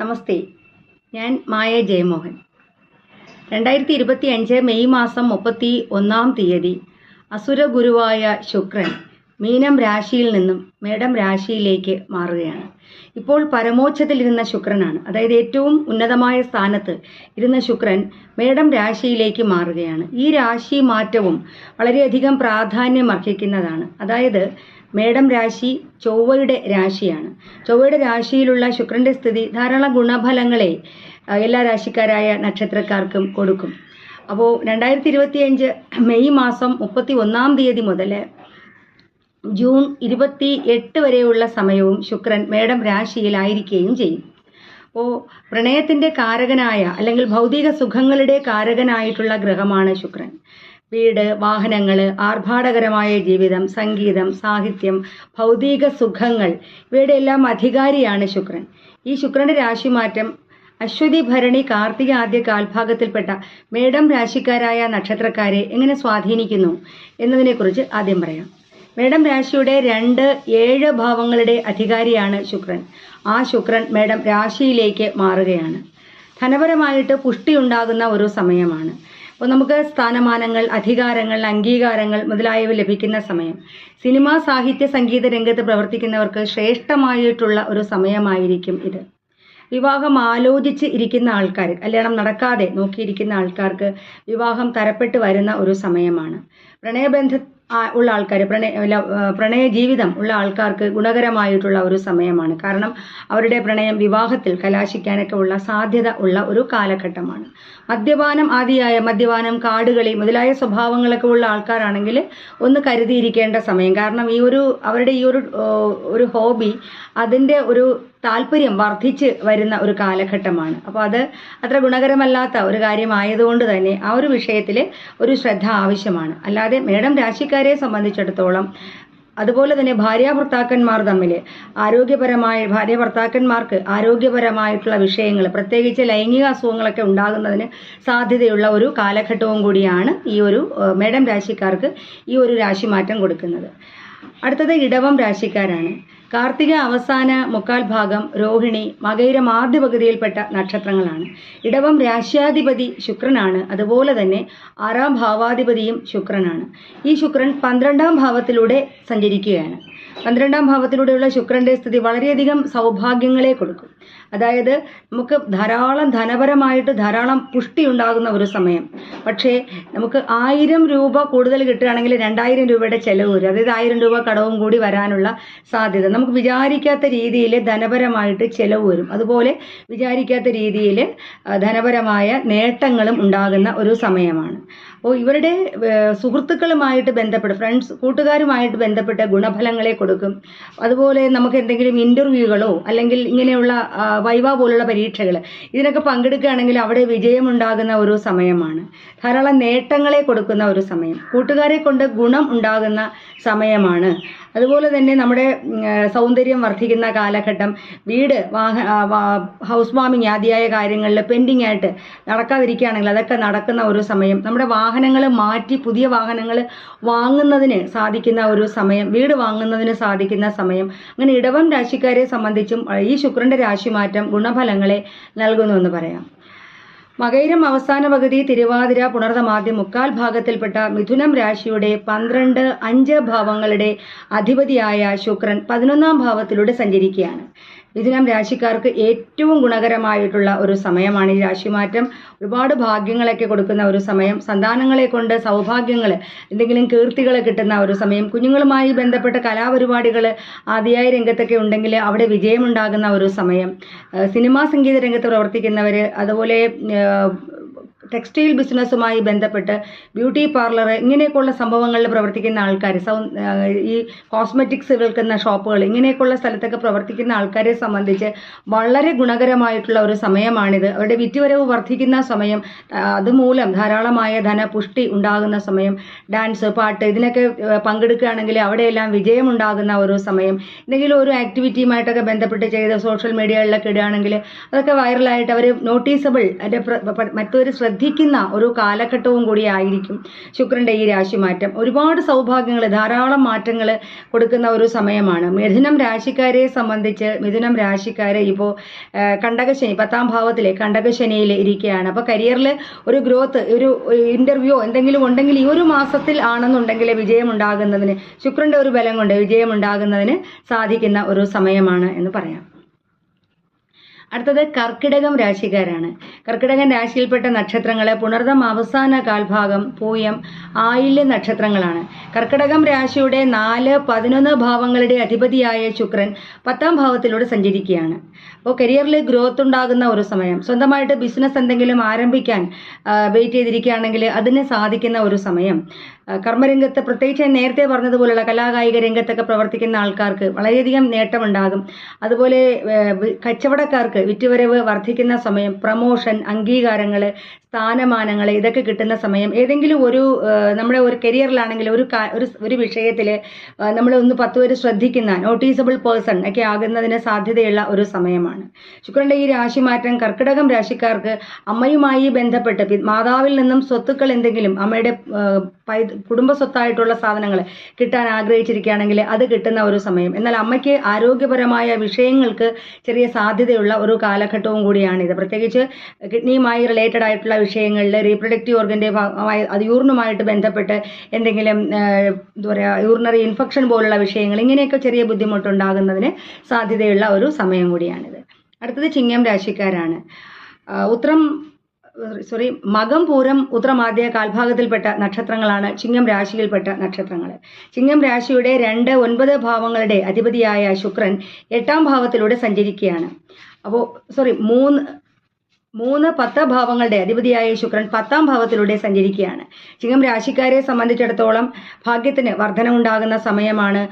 നമസ്തേ. ഞാൻ മായ ജയമോഹൻ. രണ്ടായിരത്തി ഇരുപത്തി അഞ്ച് മെയ് മാസം മുപ്പത്തി ഒന്നാം തീയതി അസുര ഗുരുവായ ശുക്രൻ മീനം രാശിയിൽ നിന്നും മേടം രാശിയിലേക്ക് മാറുകയാണ്. ഇപ്പോൾ പരമോച്ചത്തിലിരുന്ന ശുക്രനാണ്. അതായത് ഏറ്റവും ഉന്നതമായ സ്ഥാനത്ത് ഇരുന്ന ശുക്രൻ മേടം രാശിയിലേക്ക് മാറുകയാണ്. ഈ രാശി മാറ്റവും വളരെയധികം പ്രാധാന്യം അർഹിക്കുന്നതാണ്. അതായത് മേടം രാശി ചൊവ്വയുടെ രാശിയാണ്. ചൊവ്വയുടെ രാശിയിലുള്ള ശുക്രന്റെ സ്ഥിതി ധാരാളം ഗുണഫലങ്ങളെ എല്ലാ രാശിക്കാരായ നക്ഷത്രക്കാർക്കും കൊടുക്കും. അപ്പോൾ രണ്ടായിരത്തി ഇരുപത്തിയഞ്ച് മെയ് മാസം മുപ്പത്തി ഒന്നാം തീയതി മുതൽ ജൂൺ ഇരുപത്തി എട്ട് വരെയുള്ള സമയവും ശുക്രൻ മേടം രാശിയിലായിരിക്കുകയും ചെയ്യും. അപ്പോൾ പ്രണയത്തിന്റെ കാരകനായ അല്ലെങ്കിൽ ഭൗതിക സുഖങ്ങളുടെ കാരകനായിട്ടുള്ള ഗ്രഹമാണ് ശുക്രൻ. വീട് വാഹനങ്ങൾ ആർഭാടകരമായ ജീവിതം സംഗീതം സാഹിത്യം ഭൗതിക സുഖങ്ങൾ ഇവയുടെ എല്ലാം അധികാരിയാണ് ശുക്രൻ. ഈ ശുക്രന്റെ രാശിമാറ്റം അശ്വതി ഭരണി കാർത്തിക ആദ്യ കാൽഭാഗത്തിൽപ്പെട്ട മേടം രാശിക്കാരായ നക്ഷത്രക്കാരെ എങ്ങനെ സ്വാധീനിക്കുന്നു എന്നതിനെക്കുറിച്ച് ആദ്യം പറയാം. മേടം രാശിയുടെ രണ്ട് ഏഴ് ഭാവങ്ങളുടെ അധികാരിയാണ് ശുക്രൻ. ആ ശുക്രൻ മേടം രാശിയിലേക്ക് മാറുകയാണ്. ധനപരമായിട്ട് പുഷ്ടിയുണ്ടാകുന്ന ഒരു സമയമാണ്. അപ്പോൾ നമുക്ക് സ്ഥാനമാനങ്ങൾ അധികാരങ്ങൾ അംഗീകാരങ്ങൾ മുതലായവ ലഭിക്കുന്ന സമയം. സിനിമാ സാഹിത്യ സംഗീത രംഗത്ത് പ്രവർത്തിക്കുന്നവർക്ക് ശ്രേഷ്ഠമായിട്ടുള്ള ഒരു സമയമായിരിക്കും ഇത്. വിവാഹം ആലോചിച്ച് ഇരിക്കുന്ന ആൾക്കാർ കല്യാണം നടക്കാതെ നോക്കിയിരിക്കുന്ന ആൾക്കാർക്ക് വിവാഹം തരപ്പെട്ട് വരുന്ന ഒരു സമയമാണ്. പ്രണയബന്ധ ഉള്ള ആൾക്കാർ പ്രണയ പ്രണയ ജീവിതം ഉള്ള ആൾക്കാർക്ക് ഗുണകരമായിട്ടുള്ള ഒരു സമയമാണ്. കാരണം അവരുടെ പ്രണയം വിവാഹത്തിൽ കലാശിക്കാനൊക്കെ ഉള്ള സാധ്യത ഉള്ള ഒരു കാലഘട്ടമാണ്. മദ്യപാനം ആദിയായ മദ്യപാനം കാടുകളി മുതലായ സ്വഭാവങ്ങളൊക്കെ ഉള്ള ആൾക്കാരാണെങ്കിൽ ഒന്ന് കരുതിയിരിക്കേണ്ട സമയം. കാരണം ഈ ഒരു അവരുടെ ഈ ഒരു ഒരു ഹോബി അതിന്റെ ഒരു താല്പര്യം വർദ്ധിച്ച് വരുന്ന ഒരു കാലഘട്ടമാണ്. അപ്പോൾ അത് അത്ര ഗുണകരമല്ലാത്ത ഒരു കാര്യമായതുകൊണ്ട് തന്നെ ആ ഒരു വിഷയത്തിൽ ഒരു ശ്രദ്ധ ആവശ്യമാണ്. അല്ലാതെ മേഡം രാശിക്കാരെ സംബന്ധിച്ചിടത്തോളം അതുപോലെ തന്നെ ഭാര്യ ഭർത്താക്കന്മാർ തമ്മിൽ ആരോഗ്യപരമായ ഭാര്യ ഭർത്താക്കന്മാർക്ക് ആരോഗ്യപരമായിട്ടുള്ള വിഷയങ്ങൾ പ്രത്യേകിച്ച് ലൈംഗിക അസുഖങ്ങളൊക്കെ ഉണ്ടാകുന്നതിന് സാധ്യതയുള്ള ഒരു കാലഘട്ടവും കൂടിയാണ് ഈ ഒരു മേഡം രാശിക്കാർക്ക് ഈ ഒരു രാശിമാറ്റം കൊടുക്കുന്നത്. അടുത്തത് ഇടവം രാശിക്കാരാണ്. കാർത്തിക അവസാന മുക്കാൽ ഭാഗം രോഹിണി മകയിരം ആദ്യ പകുതിയിൽപ്പെട്ട നക്ഷത്രങ്ങളാണ്. ഇടവം രാശ്യാധിപതി ശുക്രനാണ്. അതുപോലെ തന്നെ ആറാം ഭാവാധിപതിയും ശുക്രനാണ്. ഈ ശുക്രൻ പന്ത്രണ്ടാം ഭാവത്തിലൂടെ സഞ്ചരിക്കുകയാണ്. പന്ത്രണ്ടാം ഭാവത്തിലൂടെയുള്ള ശുക്രന്റെ സ്ഥിതി വളരെയധികം സൗഭാഗ്യങ്ങളെ കൊടുക്കും. അതായത് നമുക്ക് ധാരാളം ധനപരമായിട്ട് ധാരാളം പുഷ്ടി ഉണ്ടാകുന്ന ഒരു സമയം. പക്ഷേ നമുക്ക് ആയിരം രൂപ കൂടുതൽ കിട്ടുകയാണെങ്കിൽ രണ്ടായിരം രൂപയുടെ ചെലവ് വരും. അതായത് ആയിരം രൂപ കടവും കൂടി വരാനുള്ള സാധ്യത. നമുക്ക് വിചാരിക്കാത്ത രീതിയിൽ ധനപരമായിട്ട് ചെലവ് വരും. അതുപോലെ വിചാരിക്കാത്ത രീതിയിൽ ധനപരമായ നേട്ടങ്ങളും ഉണ്ടാകുന്ന ഒരു സമയമാണ്. അപ്പോൾ ഇവരുടെ സുഹൃത്തുക്കളുമായിട്ട് ബന്ധപ്പെട്ട് ഫ്രണ്ട്സ് കൂട്ടുകാരുമായിട്ട് ബന്ധപ്പെട്ട ഗുണഫലങ്ങളെ കൊടുക്കും. അതുപോലെ നമുക്ക് എന്തെങ്കിലും ഇന്റർവ്യൂകളോ അല്ലെങ്കിൽ ഇങ്ങനെയുള്ള വൈവ പോലുള്ള പരീക്ഷകൾ ഇതിനൊക്കെ പങ്കെടുക്കുകയാണെങ്കിൽ അവിടെ വിജയമുണ്ടാകുന്ന ഒരു സമയമാണ്. ധാരാളം നേട്ടങ്ങളെ കൊടുക്കുന്ന ഒരു സമയം. കൂട്ടുകാരെ കൊണ്ട് ഗുണം ഉണ്ടാകുന്ന സമയമാണ്. അതുപോലെ തന്നെ നമ്മുടെ സൗന്ദര്യം വർദ്ധിക്കുന്ന കാലഘട്ടം വീട് വാഹ ഹൗസ് വാമിങ് ആദിയായ കാര്യങ്ങളിൽ പെൻഡിങ് ആയിട്ട് നടക്കാതിരിക്കുകയാണെങ്കിൽ അതൊക്കെ നടക്കുന്ന ഒരു സമയം. നമ്മുടെ വാഹനങ്ങൾ മാറ്റി പുതിയ വാഹനങ്ങൾ വാങ്ങുന്നതിന് സാധിക്കുന്ന ഒരു സമയം വീട് വാങ്ങുന്നതിന് സാധിക്കുന്ന സമയം. അങ്ങനെ ഇടവം രാശിക്കാരെ സംബന്ധിച്ചും ഈ ശുക്രന്റെ രാശിമാറ്റം ഗുണഫലങ്ങളെ നൽകുന്നുവെന്ന് പറയാം. മകൈരം അവസാന പകുതി തിരുവാതിര പുണർതമാദ്യം മുക്കാൽ ഭാഗത്തിൽപ്പെട്ട മിഥുനം രാശിയുടെ പന്ത്രണ്ട് അഞ്ച് ഭാവങ്ങളുടെ അധിപതിയായ ശുക്രൻ പതിനൊന്നാം ഭാവത്തിലൂടെ സഞ്ചരിക്കുകയാണ്. മിഥുനം രാശിക്കാർക്ക് ഏറ്റവും ഗുണകരമായിട്ടുള്ള ഒരു സമയമാണ് ഈ രാശിമാറ്റം. ഒരുപാട് ഭാഗ്യങ്ങളൊക്കെ കൊടുക്കുന്ന ഒരു സമയം. സന്താനങ്ങളെ കൊണ്ട് സൗഭാഗ്യങ്ങൾ എന്തെങ്കിലും കീർത്തികൾ കിട്ടുന്ന ഒരു സമയം. കുഞ്ഞുങ്ങളുമായി ബന്ധപ്പെട്ട കലാപരിപാടികൾ ആദ്യായ രംഗത്തൊക്കെ ഉണ്ടെങ്കിൽ അവിടെ വിജയമുണ്ടാകുന്ന ഒരു സമയം. സിനിമാ സംഗീത രംഗത്ത് പ്രവർത്തിക്കുന്നവർ അതുപോലെ ടെക്സ്റ്റൈൽ ബിസിനസ്സുമായി ബന്ധപ്പെട്ട് ബ്യൂട്ടി പാർലർ ഇങ്ങനെയൊക്കെയുള്ള സംഭവങ്ങളിൽ പ്രവർത്തിക്കുന്ന ആൾക്കാർ ഈ കോസ്മെറ്റിക്സ് വിൽക്കുന്ന ഷോപ്പുകൾ ഇങ്ങനെയൊക്കെയുള്ള സ്ഥലത്തൊക്കെ പ്രവർത്തിക്കുന്ന ആൾക്കാരെ സംബന്ധിച്ച് വളരെ ഗുണകരമായിട്ടുള്ള ഒരു സമയമാണിത്. അവരുടെ വിറ്റുവരവ് വർദ്ധിക്കുന്ന സമയം അതുമൂലം ധാരാളമായ ധനപുഷ്ടി ഉണ്ടാകുന്ന സമയം ഡാൻസ് പാട്ട് ഇതിനൊക്കെ പങ്കെടുക്കുകയാണെങ്കിൽ അവിടെയെല്ലാം വിജയമുണ്ടാകുന്ന ഒരു സമയം. എന്തെങ്കിലും ഒരു ആക്ടിവിറ്റിയുമായിട്ടൊക്കെ ബന്ധപ്പെട്ട് ചെയ്ത് സോഷ്യൽ മീഡിയകളിലൊക്കെ ഇടുകയാണെങ്കിൽ അതൊക്കെ വൈറലായിട്ട് അവർ നോട്ടീസബിൾ അതിന്റെ മറ്റൊരു ശ്രദ്ധ ശ്രദ്ധിക്കുന്ന ഒരു കാലഘട്ടവും കൂടി ആയിരിക്കും ശുക്രന്റെ ഈ രാശിമാറ്റം. ഒരുപാട് സൗഭാഗ്യങ്ങൾ ധാരാളം മാറ്റങ്ങൾ കൊടുക്കുന്ന ഒരു സമയമാണ്. മിഥുനം രാശിക്കാരെ സംബന്ധിച്ച് മിഥുനം രാശിക്കാരെ ഇപ്പോൾ കണ്ടകശനി പത്താം ഭാവത്തിലെ കണ്ടകശനിയിൽ ഇരിക്കുകയാണ് അപ്പോൾ കരിയറിൽ ഒരു ഗ്രോത്ത് ഒരു ഇന്റർവ്യൂ എന്തെങ്കിലും ഉണ്ടെങ്കിൽ ഈ ഒരു മാസത്തിൽ ആണെന്നുണ്ടെങ്കിൽ വിജയമുണ്ടാകുന്നതിന് ശുക്രന്റെ ഒരു ബലം കൊണ്ട് വിജയമുണ്ടാകുന്നതിന് സാധിക്കുന്ന ഒരു സമയമാണ് എന്ന് പറയാം. അടുത്തത് കർക്കിടകം രാശിക്കാരാണ്. കർക്കിടകൻ രാശിയിൽപ്പെട്ട നക്ഷത്രങ്ങളെ പുണർദം അവസാന കാൽഭാഗം പൂയം ആയില്യ നക്ഷത്രങ്ങളാണ്. കർക്കിടകം രാശിയുടെ നാല് പതിനൊന്ന് ഭാവങ്ങളുടെ അധിപതിയായ ശുക്രൻ പത്താം ഭാവത്തിലൂടെ സഞ്ചരിക്കുകയാണ്. അപ്പോൾ കരിയറിൽ ഗ്രോത്ത് ഉണ്ടാകുന്ന ഒരു സമയം. സ്വന്തമായിട്ട് ബിസിനസ് എന്തെങ്കിലും ആരംഭിക്കാൻ വെയിറ്റ് ചെയ്തിരിക്കുകയാണെങ്കിൽ അതിന് സാധിക്കുന്ന ഒരു സമയം. കർമ്മരംഗത്ത് പ്രത്യേകിച്ച് ഞാൻ നേരത്തെ പറഞ്ഞതുപോലുള്ള കലാകായിക രംഗത്തൊക്കെ പ്രവർത്തിക്കുന്ന ആൾക്കാർക്ക് വളരെയധികം നേട്ടമുണ്ടാകും. അതുപോലെ കച്ചവടക്കാർക്ക് വിറ്റുവരവ് വർദ്ധിക്കുന്ന സമയം പ്രമോഷൻ അംഗീകാരങ്ങൾ സ്ഥാനമാനങ്ങൾ ഇതൊക്കെ കിട്ടുന്ന സമയം ഏതെങ്കിലും ഒരു നമ്മുടെ ഒരു കരിയറിലാണെങ്കിൽ ഒരു ഒരു ഒരു വിഷയത്തിൽ നമ്മൾ ഒന്ന് പത്ത് പേര് ശ്രദ്ധിക്കുന്ന നോട്ടീസബിൾ പേഴ്സൺ ഒക്കെ ആകുന്നതിന് സാധ്യതയുള്ള ഒരു സമയമാണ്. ശുക്രന്റെ ഈ രാശി മാറ്റം കർക്കിടകം രാശിക്കാർക്ക് അമ്മയുമായി ബന്ധപ്പെട്ട് മാതാവിൽ നിന്നും സ്വത്തുക്കൾ എന്തെങ്കിലും അമ്മയുടെ കുടുംബ സ്വത്തായിട്ടുള്ള സാധനങ്ങൾ കിട്ടാൻ ആഗ്രഹിച്ചിരിക്കുകയാണെങ്കിൽ അത് കിട്ടുന്ന ഒരു സമയം. എന്നാൽ അമ്മയ്ക്ക് ആരോഗ്യപരമായ വിഷയങ്ങൾക്ക് ചെറിയ സാധ്യതയുള്ള ഒരു കാലഘട്ടവും കൂടിയാണിത്. പ്രത്യേകിച്ച് കിഡ്നിയുമായി റിലേറ്റഡ് ആയിട്ടുള്ള വിഷയങ്ങളിൽ റീപ്രൊഡക്റ്റീവ് ഭാഗമായി അത് യൂറിനുമായിട്ട് ബന്ധപ്പെട്ട് എന്തെങ്കിലും എന്താ പറയുക യൂറിനറി ഇൻഫെക്ഷൻ പോലുള്ള വിഷയങ്ങൾ ഇങ്ങനെയൊക്കെ ചെറിയ ബുദ്ധിമുട്ടുണ്ടാകുന്നതിന് സാധ്യതയുള്ള ഒരു സമയം കൂടിയാണിത്. അടുത്തത് ചിങ്ങം രാശിക്കാരാണ്. ഉത്രം സോറി മകം പൂരം ഉത്രമാദ്യ കാൽഭാഗത്തിൽപ്പെട്ട നക്ഷത്രങ്ങളാണ് ചിങ്ങം രാശിയിൽപ്പെട്ട നക്ഷത്രങ്ങൾ ചിങ്ങം രാശിയുടെ രണ്ട് ഒൻപത് ഭാവങ്ങളുടെ അധിപതിയായ ശുക്രൻ എട്ടാം ഭാവത്തിലൂടെ സഞ്ചരിക്കുകയാണ്. അപ്പോൾ സോറി മൂന്ന് മൂന്ന് പത്ത് ഭാവങ്ങളുടെ അധിപതിയായ ശുക്രൻ പത്താം ഭാവത്തിലൂടെ സഞ്ചരിക്കുകയാണ്. ചിങ്ങം രാശിക്കാരെ സംബന്ധിച്ചിടത്തോളം ഭാഗ്യത്തിന് വർധനമുണ്ടാകുന്ന സമയമാണ്.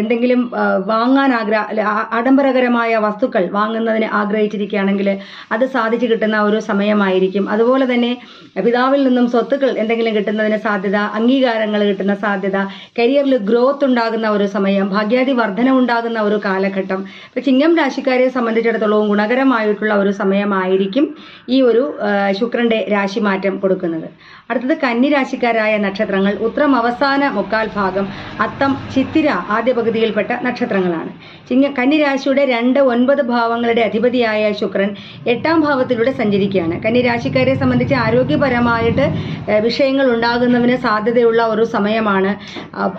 എന്തെങ്കിലും വാങ്ങാൻ ആഗ്ര ആഡംബരകരമായ വസ്തുക്കൾ വാങ്ങുന്നതിന് ആഗ്രഹിച്ചിരിക്കുകയാണെങ്കിൽ അത് സാധിച്ചു കിട്ടുന്ന ഒരു സമയമായിരിക്കും. അതുപോലെ തന്നെ പിതാവിൽ നിന്നും സ്വത്തുക്കൾ എന്തെങ്കിലും കിട്ടുന്നതിന് സാധ്യത അംഗീകാരങ്ങൾ കിട്ടുന്ന സാധ്യത കരിയറിൽ ഗ്രോത്ത് ഉണ്ടാകുന്ന ഒരു സമയം ഭാഗ്യാതി വർധന ഉണ്ടാകുന്ന ഒരു കാലഘട്ടം. ഇപ്പം ചിങ്ങം രാശിക്കാരെ സംബന്ധിച്ചിടത്തോളം ഗുണകരമായിട്ടുള്ള ഒരു സമയമായിരിക്കും. ഈ ഒരു ശുക്രന്റെ രാശിമാറ്റം കൊടുക്കുന്നത്. അടുത്തത് കന്നി രാശിക്കാരായ നക്ഷത്രങ്ങൾ. ഉത്രം അവസാന മുക്കാൽ ഭാഗം. അത്തം ചിത്തിര ആദ്യ പകുതിയിൽപ്പെട്ട നക്ഷത്രങ്ങളാണ്. ചിങ്ങ കന്നി രാശിയുടെ രണ്ട് ഒൻപത് ഭാവങ്ങളുടെ അധിപതിയായ ശുക്രൻ എട്ടാം ഭാവത്തിലൂടെ സഞ്ചരിക്കുകയാണ്. കന്നിരാശിക്കാരെ സംബന്ധിച്ച് ആരോഗ്യപരമായിട്ട് വിഷയങ്ങൾ ഉണ്ടാകുന്നതിന് സാധ്യതയുള്ള ഒരു സമയമാണ്.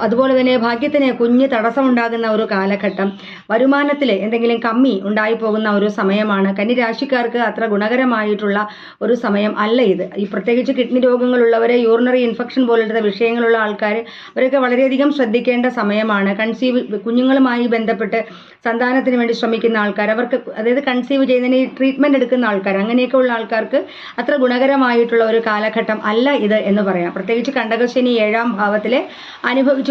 അതുപോലെ തന്നെ ഭാഗ്യത്തിന് കുഞ്ഞ് തടസ്സമുണ്ടാകുന്ന ഒരു കാലഘട്ടം. വരുമാനത്തിൽ എന്തെങ്കിലും കമ്മി ഉണ്ടായി പോകുന്ന ഒരു സമയമാണ്. കന്നി രാശിക്കാർക്ക് അത്ര ഗുണകരമായിട്ടുള്ള ഒരു സമയം അല്ല ഇത്. ഈ പ്രത്യേകിച്ച് കിഡ്നി രോഗങ്ങളുള്ളവരെ യൂറിനറി ഇൻഫെക്ഷൻ പോലുള്ള വിഷയങ്ങളുള്ള ആൾക്കാർ അവരൊക്കെ വളരെയധികം ശ്രദ്ധിക്കേണ്ട സമയമാണ്. കൺസീവ് കുഞ്ഞുങ്ങളുമായി ബന്ധപ്പെട്ട് സന്താനത്തിന് വേണ്ടി ശ്രമിക്കുന്ന ആൾക്കാർ അവർക്ക് അതായത് കൺസീവ് ചെയ്യുന്നതിന് ട്രീറ്റ്മെന്റ് എടുക്കുന്ന ആൾക്കാർ അങ്ങനെയൊക്കെ ഉള്ള ആൾക്കാർക്ക് അത്ര ഗുണകരമായിട്ടുള്ള ഒരു കാലഘട്ടം അല്ല ഇത് എന്ന് പറയാം. പ്രത്യേകിച്ച് കണ്ടകശനി ഏഴാം ഭാവത്തിൽ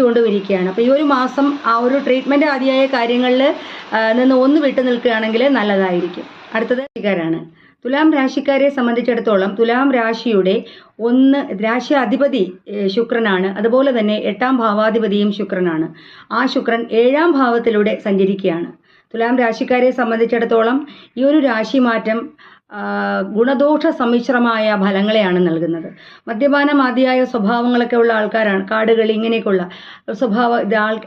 കൊണ്ടുവരികയാണ്. അപ്പോൾ ഈ ഒരു മാസം ആ ഒരു ട്രീറ്റ്മെന്റ് ആദ്യമായ കാര്യങ്ങളിൽ നിന്ന് ഒന്ന് വിട്ടു നിൽക്കുകയാണെങ്കിൽ നല്ലതായിരിക്കും. അടുത്തത് രാശിക്കാരാണ് തുലാം രാശിക്കാരെ സംബന്ധിച്ചിടത്തോളം തുലാം രാശിയുടെ ഒന്ന് രാശി അധിപതി ശുക്രനാണ്. അതുപോലെ തന്നെ എട്ടാം ഭാവാധിപതിയും ശുക്രനാണ്. ആ ശുക്രൻ ഏഴാം ഭാവത്തിലൂടെ സഞ്ചരിക്കുകയാണ്. തുലാം രാശിക്കാരെ സംബന്ധിച്ചിടത്തോളം ഈ ഒരു രാശിമാറ്റം ആ, ഗുണദോഷ സമ്മിശ്രമായ ഫലങ്ങളെയാണ് നൽകുന്നത്. മദ്യപാനമാദിയായ സ്വഭാവങ്ങളൊക്കെ ഉള്ള ആൾക്കാരാണ് കാടുകൾ ഇങ്ങനെയൊക്കെയുള്ള സ്വഭാവ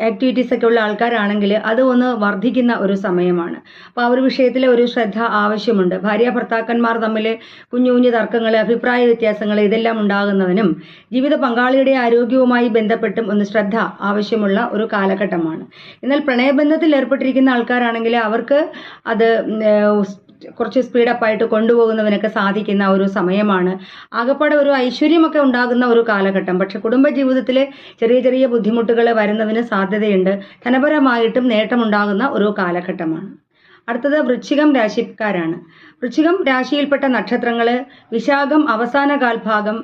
ആക്ടിവിറ്റീസ് ഒക്കെ ഉള്ള ആൾക്കാരാണെങ്കിൽ അത് ഒന്ന് വർദ്ധിക്കുന്ന ഒരു സമയമാണ്. അപ്പോൾ ആ ഒരു വിഷയത്തിൽ ഒരു ശ്രദ്ധ ആവശ്യമുണ്ട്. ഭാര്യ ഭർത്താക്കന്മാർ തമ്മിൽ കുഞ്ഞു കുഞ്ഞു തർക്കങ്ങൾ അഭിപ്രായ വ്യത്യാസങ്ങൾ ഇതെല്ലാം ഉണ്ടാകുന്നതിനും ജീവിത പങ്കാളിയുടെ ആരോഗ്യവുമായി ബന്ധപ്പെട്ടും ഒന്ന് ശ്രദ്ധ ആവശ്യമുള്ള ഒരു കാലഘട്ടമാണ്. എന്നാൽ പ്രണയബന്ധത്തിൽ ഏർപ്പെട്ടിരിക്കുന്ന ആൾക്കാരാണെങ്കിൽ അവർക്ക് അത് കുറച്ച് സ്പീഡപ്പായിട്ട് കൊണ്ടുപോകുന്നതിനൊക്കെ സാധിക്കുന്ന ഒരു സമയമാണ്. ആകപ്പാടെ ഒരു ഐശ്വര്യമൊക്കെ ഉണ്ടാകുന്ന ഒരു കാലഘട്ടം. പക്ഷെ കുടുംബജീവിതത്തിൽ ചെറിയ ചെറിയ ബുദ്ധിമുട്ടുകൾ വരുന്നതിന് സാധ്യതയുണ്ട്. ധനപരമായിട്ടും നേട്ടമുണ്ടാകുന്ന ഒരു കാലഘട്ടമാണ്. അടുത്തത് വൃശ്ചികം രാശിക്കാരാണ്. വൃശ്ചികം രാശിയിൽപ്പെട്ട നക്ഷത്രങ്ങൾ വിശാഖം അവസാന കാൽഭാഗം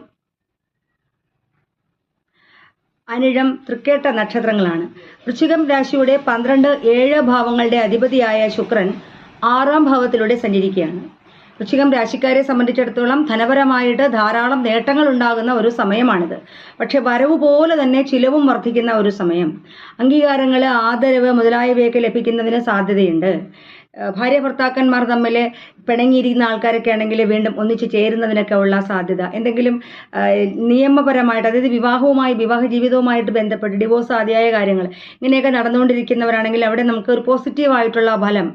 അനിഴം തൃക്കേട്ട നക്ഷത്രങ്ങളാണ്. വൃശ്ചികം രാശിയുടെ പന്ത്രണ്ട് ഏഴ് ഭാവങ്ങളുടെ അധിപതിയായ ശുക്രൻ ആറാം ഭാവത്തിലൂടെ സഞ്ചരിക്കുകയാണ്. വൃശ്ചികം രാശിക്കാരെ സംബന്ധിച്ചിടത്തോളം ധനപരമായിട്ട് ധാരാളം നേട്ടങ്ങൾ ഉണ്ടാകുന്ന ഒരു സമയമാണിത്. പക്ഷെ വരവ് പോലെ തന്നെ ചിലവും വർദ്ധിക്കുന്ന ഒരു സമയം. അംഗീകാരങ്ങൾ ആദരവ് മുതലായവയൊക്കെ ലഭിക്കുന്നതിന് സാധ്യതയുണ്ട്. ഭാര്യ ഭർത്താക്കന്മാർ തമ്മിൽ പിണങ്ങിയിരിക്കുന്ന ആൾക്കാരൊക്കെ ആണെങ്കിൽ വീണ്ടും ഒന്നിച്ച് ചേരുന്നതിനൊക്കെ ഉള്ള സാധ്യത. എന്തെങ്കിലും നിയമപരമായിട്ട് അതായത് വിവാഹവുമായി വിവാഹ ജീവിതവുമായിട്ട് ബന്ധപ്പെട്ട് ഡിവോഴ്സ് ആദ്യമായ കാര്യങ്ങൾ ഇങ്ങനെയൊക്കെ നടന്നുകൊണ്ടിരിക്കുന്നവരാണെങ്കിൽ അവിടെ നമുക്ക് ഒരു പോസിറ്റീവായിട്ടുള്ള ഫലം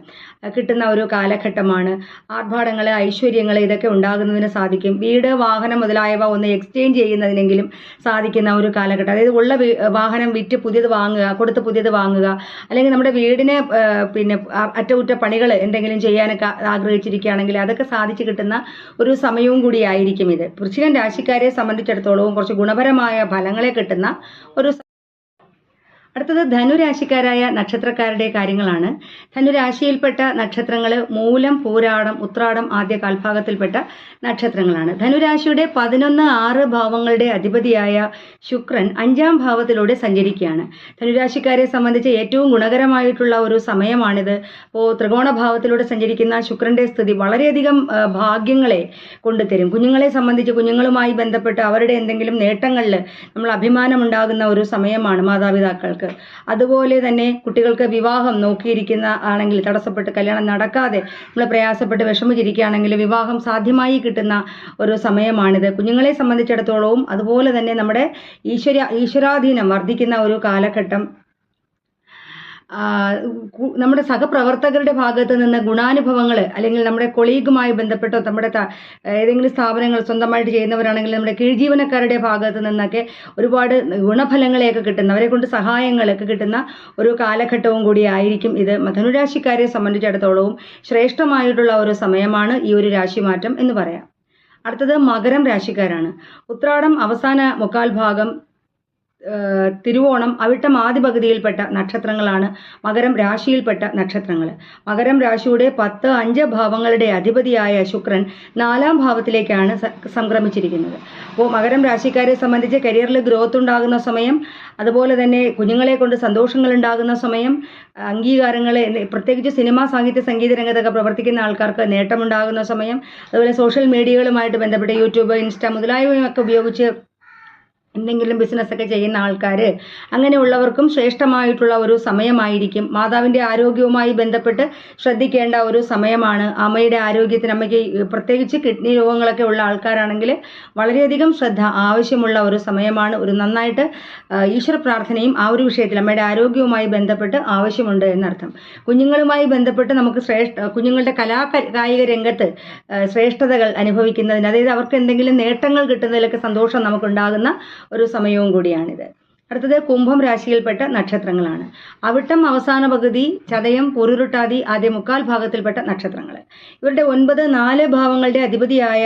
കിട്ടുന്ന ഒരു കാലഘട്ടമാണ്. ആർഭാടങ്ങൾ ഐശ്വര്യങ്ങൾ ഇതൊക്കെ ഉണ്ടാകുന്നതിന് സാധിക്കും. വീട് വാഹനം മുതലായവ ഒന്ന് എക്സ്ചേഞ്ച് ചെയ്യുന്നതിനെങ്കിലും സാധിക്കുന്ന ഒരു കാലഘട്ടം. അതായത് ഉള്ള വാഹനം വിറ്റ് പുതിയത് വാങ്ങുക കൊടുത്ത് പുതിയത് വാങ്ങുക അല്ലെങ്കിൽ നമ്മുടെ വീടിനെ പിന്നെ അറ്റകുറ്റ പണികൾ എന്തെങ്കിലും ചെയ്യാനൊക്കെ ആഗ്രഹിച്ചിരിക്കുകയാണെങ്കിൽ അതൊക്കെ സാധിച്ചു കിട്ടുന്ന ഒരു സമയവും കൂടി ആയിരിക്കും ഇത്. വൃശ്ചികൻ രാശിക്കാരെ സംബന്ധിച്ചിടത്തോളവും കുറച്ച് ഗുണപരമായ ഫലങ്ങളെ കിട്ടുന്ന ഒരു അടുത്തത് ധനുരാശിക്കാരായ നക്ഷത്രക്കാരുടെ കാര്യങ്ങളാണ്. ധനുരാശിയിൽപ്പെട്ട നക്ഷത്രങ്ങൾ മൂലം പൂരാടം ഉത്രാടം ആദ്യ കാൽഭാഗത്തിൽപ്പെട്ട നക്ഷത്രങ്ങളാണ്. ധനുരാശിയുടെ പതിനൊന്ന് ആറ് ഭാവങ്ങളുടെ അധിപതിയായ ശുക്രൻ അഞ്ചാം ഭാവത്തിലൂടെ സഞ്ചരിക്കുകയാണ്. ധനുരാശിക്കാരെ സംബന്ധിച്ച് ഏറ്റവും ഗുണകരമായിട്ടുള്ള ഒരു സമയമാണിത്. അപ്പോൾ ത്രികോണ ഭാവത്തിലൂടെ സഞ്ചരിക്കുന്ന ശുക്രന്റെ സ്ഥിതി വളരെയധികം ഭാഗ്യങ്ങളെ കൊണ്ടുതരും. കുഞ്ഞുങ്ങളെ സംബന്ധിച്ച് കുഞ്ഞുങ്ങളുമായി ബന്ധപ്പെട്ട് അവരുടെ എന്തെങ്കിലും നേട്ടങ്ങളിൽ നമ്മൾ അഭിമാനമുണ്ടാകുന്ന ഒരു സമയമാണ് മാതാപിതാക്കൾക്ക്. അതുപോലെ തന്നെ കുട്ടികൾക്ക് വിവാഹം നോക്കിയിരിക്കുന്ന ആണെങ്കിൽ തടസ്സപ്പെട്ട് കല്യാണം നടക്കാതെ നമ്മൾ പ്രയാസപ്പെട്ട് വിഷമിച്ചിരിക്കുകയാണെങ്കിൽ വിവാഹം സാധ്യമായി കിട്ടുന്ന ഒരു സമയമാണിത്. കുഞ്ഞുങ്ങളെ സംബന്ധിച്ചിടത്തോളവും അതുപോലെ തന്നെ നമ്മുടെ ഈശ്വര ഈശ്വരാധീനം വർദ്ധിക്കുന്ന ഒരു കാലഘട്ടം നമ്മുടെ സഹപ്രവർത്തകരുടെ ഭാഗത്ത് നിന്ന് ഗുണാനുഭവങ്ങൾ അല്ലെങ്കിൽ നമ്മുടെ കൊളീഗുമായി ബന്ധപ്പെട്ടോ നമ്മുടെ ഏതെങ്കിലും സ്ഥാപനങ്ങൾ സ്വന്തമായിട്ട് ചെയ്യുന്നവരാണെങ്കിൽ നമ്മുടെ കീഴ്ജീവനക്കാരുടെ ഭാഗത്ത് നിന്നൊക്കെ ഒരുപാട് ഗുണഫലങ്ങളെയൊക്കെ കിട്ടുന്ന അവരെ കൊണ്ട് സഹായങ്ങളൊക്കെ കിട്ടുന്ന ഒരു കാലഘട്ടവും കൂടിയായിരിക്കും ഇത്. ധനുരാശിക്കാരെ സംബന്ധിച്ചിടത്തോളവും ശ്രേഷ്ഠമായിട്ടുള്ള ഒരു സമയമാണ് ഈ ഒരു രാശിമാറ്റം എന്ന് പറയാം. അടുത്തത് മകരം രാശിക്കാരാണ്. ഉത്രാടം അവസാന മുക്കാൽ ഭാഗം തിരുവോണം അവിട്ടം ആദ്യ പകുതിയിൽപ്പെട്ട നക്ഷത്രങ്ങളാണ്. മകരം രാശിയിൽപ്പെട്ട നക്ഷത്രങ്ങൾ. മകരം രാശിയുടെ പത്ത് അഞ്ച് ഭാവങ്ങളുടെ അധിപതിയായ ശുക്രൻ നാലാം ഭാവത്തിലേക്കാണ് സംക്രമിച്ചിരിക്കുന്നത്. അപ്പോൾ മകരം രാശിക്കാരെ സംബന്ധിച്ച് കരിയറിൽ ഗ്രോത്ത് ഉണ്ടാകുന്ന സമയം അതുപോലെ തന്നെ കുഞ്ഞുങ്ങളെ കൊണ്ട് സന്തോഷങ്ങൾ ഉണ്ടാകുന്ന സമയം അംഗീകാരങ്ങൾ പ്രത്യേകിച്ച് സിനിമാ സാഹിത്യ സംഗീത രംഗത്തൊക്കെ പ്രവർത്തിക്കുന്ന ആൾക്കാർക്ക് നേട്ടമുണ്ടാകുന്ന സമയം അതുപോലെ സോഷ്യൽ മീഡിയകളുമായിട്ട് ബന്ധപ്പെട്ട് യൂട്യൂബ് ഇൻസ്റ്റ മുതലായവയൊക്കെ ഉപയോഗിച്ച് എന്തെങ്കിലും ബിസിനസ്സൊക്കെ ചെയ്യുന്ന ആൾക്കാർ അങ്ങനെയുള്ളവർക്കും ശ്രേഷ്ഠമായിട്ടുള്ള ഒരു സമയമായിരിക്കും. മാതാവിന്റെ ആരോഗ്യവുമായി ബന്ധപ്പെട്ട് ശ്രദ്ധിക്കേണ്ട ഒരു സമയമാണ്. അമ്മയുടെ ആരോഗ്യത്തിന് അമ്മയ്ക്ക് പ്രത്യേകിച്ച് കിഡ്നി രോഗങ്ങളൊക്കെ ഉള്ള ആൾക്കാരാണെങ്കിൽ വളരെയധികം ശ്രദ്ധ ആവശ്യമുള്ള ഒരു സമയമാണ്. ഒരു നന്നായിട്ട് ഈശ്വര പ്രാർത്ഥനയും ആ ഒരു വിഷയത്തിൽ അമ്മയുടെ ആരോഗ്യവുമായി ബന്ധപ്പെട്ട് ആവശ്യമുണ്ട് എന്നർത്ഥം. കുഞ്ഞുങ്ങളുമായി ബന്ധപ്പെട്ട് നമുക്ക് ശ്രേഷ്ഠ കുഞ്ഞുങ്ങളുടെ കലാ കായിക രംഗത്ത് ശ്രേഷ്ഠതകൾ അനുഭവിക്കുന്നതിന് അതായത് അവർക്ക് എന്തെങ്കിലും നേട്ടങ്ങൾ കിട്ടുന്നതിലൊക്കെ സന്തോഷം നമുക്കുണ്ടാകുന്ന ഒരു സമയവും കൂടിയാണിത്. അടുത്തത് കുംഭം രാശിയിൽപ്പെട്ട നക്ഷത്രങ്ങളാണ്. അവിട്ടം അവസാന പകുതി ചതയം പൊരുരുട്ടാതി ആദ്യ മുക്കാൽ ഭാഗത്തിൽപ്പെട്ട നക്ഷത്രങ്ങൾ ഇവരുടെ ഒൻപത് നാല് ഭാവങ്ങളുടെ അധിപതിയായ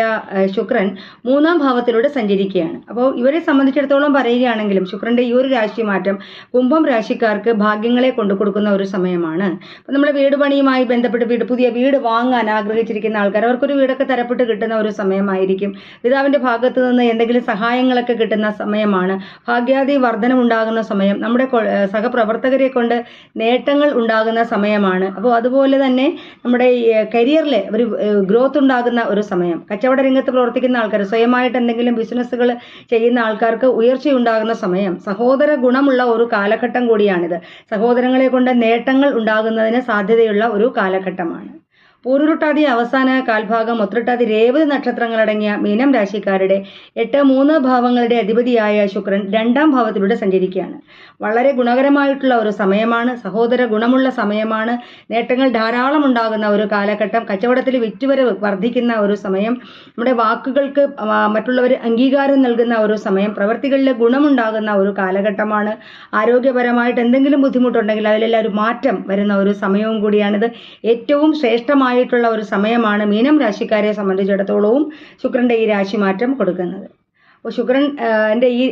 ശുക്രൻ മൂന്നാം ഭാവത്തിലൂടെ സഞ്ചരിക്കുകയാണ്. അപ്പോൾ ഇവരെ സംബന്ധിച്ചിടത്തോളം പറയുകയാണെങ്കിലും ശുക്രന്റെ ഈ ഒരു രാശി മാറ്റം കുംഭം രാശിക്കാർക്ക് ഭാഗ്യങ്ങളെ കൊണ്ടു കൊടുക്കുന്ന ഒരു സമയമാണ്. അപ്പോൾ നമ്മുടെ വീട് പണിയുമായി ബന്ധപ്പെട്ട് വീട് പുതിയ വീട് വാങ്ങാൻ ആഗ്രഹിച്ചിരിക്കുന്ന ആൾക്കാർ അവർക്കൊരു വീടൊക്കെ തരപ്പെട്ട് കിട്ടുന്ന ഒരു സമയമായിരിക്കും. പിതാവിന്റെ ഭാഗത്ത് നിന്ന് എന്തെങ്കിലും സഹായങ്ങളൊക്കെ കിട്ടുന്ന സമയമാണ്. ഭാഗ്യാദി വർധനം ഉണ്ടാകുന്ന സമയം നമ്മുടെ സഹപ്രവർത്തകരെ കൊണ്ട് നേട്ടങ്ങൾ ഉണ്ടാകുന്ന സമയമാണ്. അപ്പോൾ അതുപോലെ തന്നെ നമ്മുടെ കരിയറിൽ ഒരു ഗ്രോത്ത് ഉണ്ടാകുന്ന ഒരു സമയം. കച്ചവട രംഗത്ത് പ്രവർത്തിക്കുന്ന ആൾക്കാർ സ്വയമായിട്ട് എന്തെങ്കിലും ബിസിനസ്സുകൾ ചെയ്യുന്ന ആൾക്കാർക്ക് ഉയർച്ചയുണ്ടാകുന്ന സമയം സഹോദര ഗുണമുള്ള ഒരു കാലഘട്ടം കൂടിയാണിത്. സഹോദരങ്ങളെ കൊണ്ട് നേട്ടങ്ങൾ ഉണ്ടാകുന്നതിന് സാധ്യതയുള്ള ഒരു കാലഘട്ടമാണ്. പൂരുരുട്ടാതി അവസാന കാൽഭാഗം ഒത്രട്ടാതി രേവതി നക്ഷത്രങ്ങളടങ്ങിയ മീനം രാശിക്കാരുടെ എട്ട് മൂന്ന് ഭാവങ്ങളുടെ അധിപതിയായ ശുക്രൻ രണ്ടാം ഭാവത്തിലൂടെ സഞ്ചരിക്കുകയാണ്. വളരെ ഗുണകരമായിട്ടുള്ള ഒരു സമയമാണ് സഹോദര ഗുണമുള്ള സമയമാണ്. നേട്ടങ്ങൾ ധാരാളം ഉണ്ടാകുന്ന ഒരു കാലഘട്ടം കച്ചവടത്തിൽ വിറ്റുവരവ് വർദ്ധിക്കുന്ന ഒരു സമയം നമ്മുടെ വാക്കുകൾക്ക് മറ്റുള്ളവർ അംഗീകാരം നൽകുന്ന ഒരു സമയം പ്രവൃത്തികളിൽ ഗുണമുണ്ടാകുന്ന ഒരു കാലഘട്ടമാണ്. ആരോഗ്യപരമായിട്ട് എന്തെങ്കിലും ബുദ്ധിമുട്ടുണ്ടെങ്കിൽ അതിലെല്ലാം ഒരു മാറ്റം വരുന്ന ഒരു സമയവും കൂടിയാണിത്. ഏറ്റവും ശ്രേഷ്ഠമായിട്ടുള്ള ഒരു സമയമാണ് മീനം രാശിക്കാരെ സംബന്ധിച്ചിടത്തോളവും ശുക്രന്റെ ഈ രാശി രാശിമാറ്റം കൊടുക്കുന്നത്. അപ്പോൾ ശുക്രൻ എന്റെ ഈ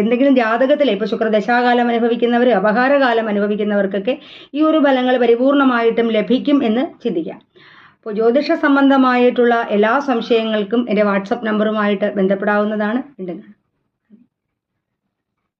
എന്തെങ്കിലും ജാതകത്തിലെ ഇപ്പോൾ ശുക്ര ദശാകാലം അനുഭവിക്കുന്നവർ അപഹാരകാലം അനുഭവിക്കുന്നവർക്കൊക്കെ ഈ ഒരു ഫലങ്ങൾ പരിപൂർണമായിട്ടും ലഭിക്കും എന്ന് ചിന്തിക്കാം. അപ്പോൾ ജ്യോതിഷ സംബന്ധമായിട്ടുള്ള എല്ലാ സംശയങ്ങൾക്കും എന്റെ വാട്സപ്പ് നമ്പറുമായിട്ട് ബന്ധപ്പെടാവുന്നതാണ്. വീണ്ടും കാണാം